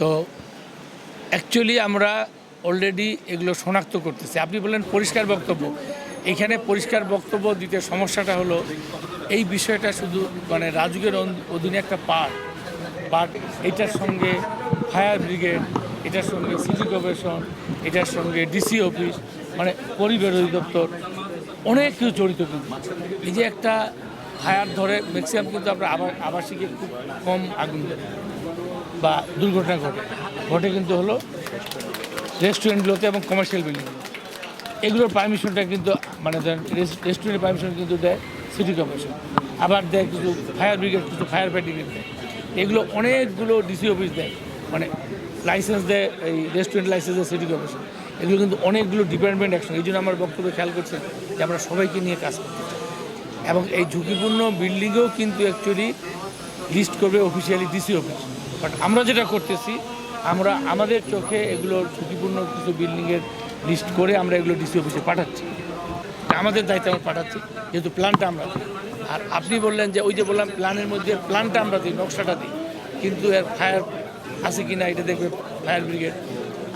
তো অ্যাকচুয়ালি আমরা অলরেডি এগুলো শনাক্ত করতেছি। আপনি বললেন পরিষ্কার বক্তব্য। এখানে পরিষ্কার বক্তব্য দিতে সমস্যাটা হলো, এই বিষয়টা শুধু মানে রাজুকের অধীনে একটা পার্ট বাট এটার সঙ্গে ফায়ার ব্রিগেড এটার সঙ্গে সিটি কর্পোরেশন এটার সঙ্গে ডিসি অফিস মানে পরিবেশ অধিদপ্তর, অনেক কিছু জড়িত কিন্তু। এই যে একটা ফায়ার ধরে ম্যাক্সিমাম কিন্তু আমরা আবাসিকে খুব কম আগুন বা দুর্ঘটনা ঘটে। ঘটে কিন্তু হলো রেস্টুরেন্টগুলোতে এবং কমার্শিয়াল বিল্ডিং এগুলোর পারমিশনটা কিন্তু মানে ধরেন রেস্টুরেন্টের পারমিশন কিন্তু দেয় সিটি কর্পোরেশন আবার দেয় কিছু ফায়ার ব্রিগেড কিছু ফায়ার ব্রিগেড দেয়। এগুলো অনেকগুলো ডিসি অফিস দেয়। মানে লাইসেন্স দেয় এই রেস্টুরেন্ট লাইসেন্স দেয় সিটি কর্পোরেশন এগুলো কিন্তু অনেকগুলো ডিপার্টমেন্ট একসঙ্গে। এই জন্য আমার বক্তব্য খেয়াল করছেন যে আমরা সবাইকে নিয়ে কাজ করতে এবং এই ঝুঁকিপূর্ণ বিল্ডিংয়েও কিন্তু অ্যাকচুয়ালি লিস্ট করবে অফিসিয়ালি ডিসি অফিস বাট আমরা যেটা করতেছি, আমরা আমাদের চোখে এগুলো ঝুঁকিপূর্ণ কিছু বিল্ডিংয়ের লিস্ট করে আমরা এগুলো ডিসি অফিসে পাঠাচ্ছি। আমাদের দায়িত্ব আমরা পাঠাচ্ছি, যেহেতু প্ল্যানটা আমরা আর আপনি বললেন যে, ওই যে বললাম প্ল্যানের মধ্যে প্ল্যানটা আমরা দিই, নকশাটা দিই। কিন্তু এর ফায়ার আছে কি না এটা দেখবে ফায়ার ব্রিগেড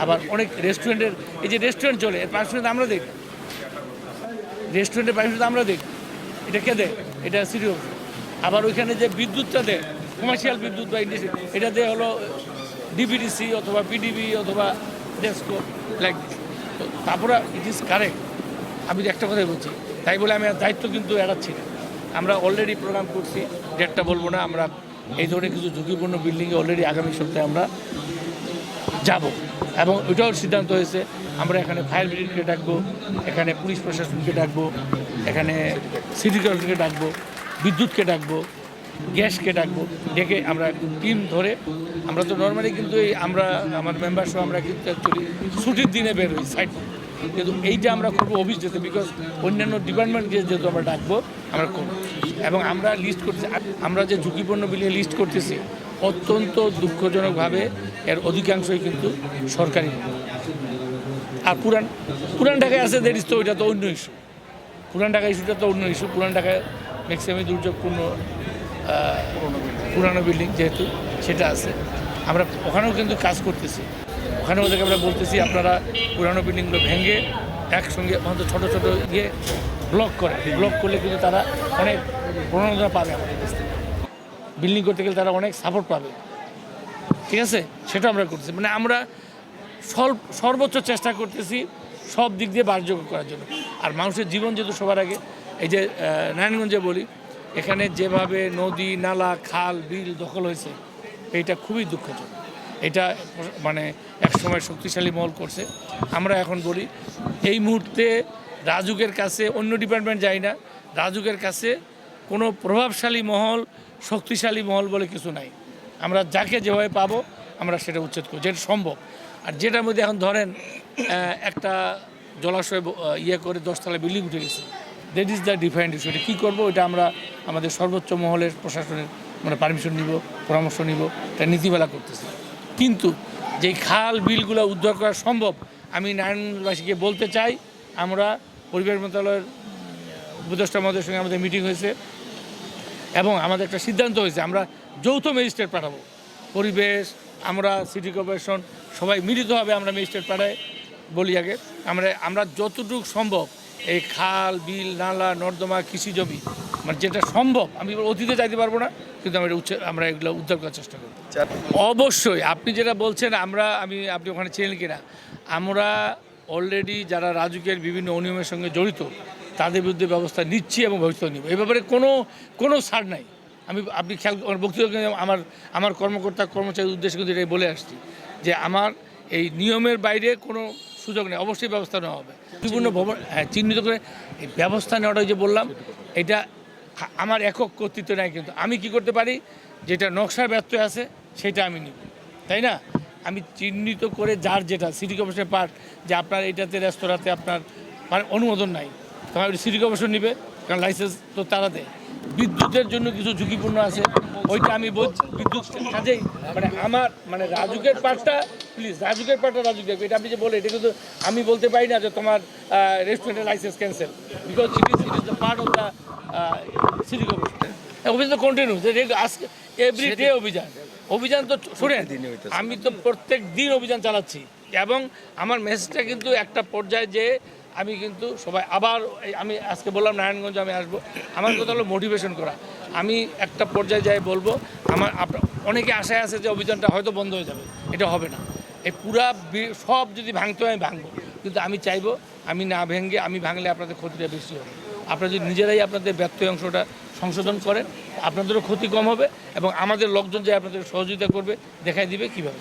আবার অনেক রেস্টুরেন্টের এই যে রেস্টুরেন্ট চলে, এর পার্সেন্ট আমরা দেখি রেস্টুরেন্টের পার্সেন্ট আমরা দেখি এটা কে দেয়? এটা সিটি অফিস আবার ওইখানে যে বিদ্যুৎটা দেয় কমার্শিয়াল বিদ্যুৎ বা এটা দেয় হলো ডিবিডিসি অথবা পিডিবি অথবা ডেস্কো লাইক তো তারপরে ইট ইজ কারেক্ট আমি একটা কথাই বলছি, তাই বলে আমি আর দায়িত্ব কিন্তু এড়াচ্ছি না। আমরা অলরেডি প্রোগ্রাম করছি ডেটটা বলব না, আমরা এই ধরনের কিছু ঝুঁকিপূর্ণ বিল্ডিংয়ে অলরেডি আগামী সপ্তাহে আমরা যাব। এবং ওইটাও সিদ্ধান্ত হয়েছে, আমরা এখানে ফায়ার ব্রিগেডকে ডাকবো, এখানে পুলিশ প্রশাসনকে ডাকবো, এখানে সিটি কর্পোরেশনকে ডাকবো, বিদ্যুৎকে ডাকবো। গ্যাসকে ডাকবো, ডেকে আমরা টিম ধরে, আমরা তো নর্মালি কিন্তু এই আমরা, আমার মেম্বার সহ আমরা কিন্তু অ্যাকচুয়ালি ছুটির দিনে বের হই সাইড কিন্তু এইটা আমরা করব অফিস যেতে বিকজ অন্যান্য ডিপার্টমেন্টকে যেহেতু আমরা ডাকবো, আমরা করব এবং আমরা লিস্ট করছি আমরা যে ঝুঁকিপূর্ণ বিলিয়ে লিস্ট করতেছি, অত্যন্ত দুঃখজনকভাবে এর অধিকাংশই কিন্তু সরকারি। আর পুরান পুরান ঢাকায় আছে দেরিস তো ওইটা তো অন্য ইস্যু পুরান ঢাকা ইস্যুটা তো অন্য ইস্যু পুরান ঢাকায় ম্যাক্সিমামই দুর্যোগপূর্ণ পুরানো বিল্ডিং যেহেতু, সেটা আছে। আমরা ওখানেও কিন্তু কাজ করতেছি। ওখানে ওদেরকে আমরা বলতেছি, আপনারা পুরানো বিল্ডিংগুলো ভেঙে একসঙ্গে অন্তত ছোটো ছোটো গিয়ে ব্লক করে ব্লক করলে কিন্তু তারা অনেক প্রণোদনা পাবে আমাদের কাছ থেকে। বিল্ডিং করতে গেলে তারা অনেক সাপোর্ট পাবে। ঠিক আছে? সেটা আমরা করতেছি। মানে আমরা সর্ব- সর্বোচ্চ চেষ্টা করতেছি সব দিক দিয়ে বাসযোগ্য করার জন্য। আর মানুষের জীবন যেহেতু সবার আগে, এই যে নারায়ণগঞ্জে বলি এখানে যেভাবে নদী, নালা, খাল, বিল দখল হয়েছে এটা খুবই দুঃখজনক। এটা মানে একসময় শক্তিশালী মহল করছে। আমরা এখন বলি, এই মুহূর্তে রাজুকের কাছে অন্য ডিপার্টমেন্ট যাই না, রাজুকের কাছে কোনো প্রভাবশালী মহল, শক্তিশালী মহল বলে কিছু নাই। আমরা যাকে যেভাবে পাবো, আমরা সেটা উচ্ছেদ করি যেটা সম্ভব। আর যেটার মধ্যে এখন ধরেন একটা জলাশয় ইয়ে করে দশতলা বিল্ডিং উঠে গেছে। That is the defined issue এটা কী করব? এটা আমরা আমাদের সর্বোচ্চ মহলের প্রশাসনের মানে পারমিশন নিব, পরামর্শ নিব, এটা নীতিমালা করতেছি। কিন্তু যেই খাল বিলগুলো উদ্ধার করা সম্ভব, আমি নারায়ণবাসীকে বলতে চাই, আমরা পরিবেশ মন্ত্রণালয়ের উপদেষ্টা মহোদয়ের সঙ্গে আমাদের মিটিং হয়েছে এবং আমাদের একটা সিদ্ধান্ত হয়েছে, আমরা যৌথ ম্যাজিস্ট্রেট পাঠাবো। পরিবেশ, আমরা সিটি কর্পোরেশন সবাই মিলিতভাবে আমরা ম্যাজিস্ট্রেট পাঠাই, বলি আগে। আমরা আমরা যতটুকু সম্ভব এই খাল বিল নালা নর্দমা কৃষি জমি মানে যেটা সম্ভব আমি অতীতে চাইতে পারব না কিন্তু আমরা উচ্চ আমরা এগুলো উদ্ধার করার চেষ্টা করব। অবশ্যই আপনি যেটা বলছেন আমরা আমি আপনি ওখানে ছিলেন কিনা আমরা অলরেডি যারা রাজুকের বিভিন্ন অনিয়মের সঙ্গে জড়িত তাদের বিরুদ্ধে ব্যবস্থা নিচ্ছি এবং ভবিষ্যৎ নিব। এ ব্যাপারে কোনো কোনো ছাড় নাই। আমি আপনি খেয়াল কিন্তু আমার আমার কর্মকর্তা কর্মচারীর উদ্দেশ্যে কিন্তু এটাই বলে আসছি যে আমার এই নিয়মের বাইরে কোনো সুযোগ নেই, অবশ্যই ব্যবস্থা নেওয়া হবে। বিভিন্ন ভবন হ্যাঁ চিহ্নিত করে ব্যবস্থা নেওয়াটা যে বললাম, এটা আমার একক কর্তৃত্ব নাই কিন্তু আমি কি করতে পারি? যেটা নকশার ব্যর্থ আছে, সেটা আমি নিব। তাই না? আমি চিহ্নিত করে যার যেটা, সিটি কর্পোরেশনের পার্ট যে আপনার এটাতে, রেস্তোরাঁতে আপনার মানে অনুমোদন নাই। তখন সিটি কর্পোরেশন নিবে, কারণ লাইসেন্স তো তারা দেয়। বিদ্যুতের জন্য কিছু ঝুঁকিপূর্ণ আছে। ওইটা আমি বলছি বিদ্যুৎ কাজেই মানে আমার মানে রাজুকের পার্টটা প্লিজ রাজুকের পার্টটা রাজুক দেখবে। এটা আপনি যে বলে এটা কিন্তু আমি বলতে পারি না যে তোমার রেস্টুরেন্টের license cancel because it is it is the part of the city corporation অভিযান তো কন্টিনিউ আজকে এভরি ডে অভিযান। অভিযান তো শুনেন আমি তো প্রত্যেক দিন অভিযান চালাচ্ছি। এবং আমার মেসেজটা কিন্তু একটা পর্যায়ে যে আমি কিন্তু সবাই আবার আমি আজকে বললাম নারায়ণগঞ্জ আমি আসব। আমার কথা হলো মোটিভেশন করা। আমি একটা পর্যায়ে যাই বলব, আমার অনেকে আশায় আছে যে অভিযানটা হয়তো বন্ধ হয়ে যাবে। এটা হবে না। এই পুরা সব যদি ভাঙতে হয় আমি ভাঙবো। কিন্তু আমি চাইব আমি না ভেঙে আমি ভাঙলে আপনাদের ক্ষতিটা বেশি হবে। আপনারা যদি নিজেরাই আপনাদের ব্যর্থ অংশটা সংশোধন করেন, আপনাদেরও ক্ষতি কম হবে এবং আমাদের লোকজন যে আপনাদের সহযোগিতা করবে, দেখাই দিবে কীভাবে।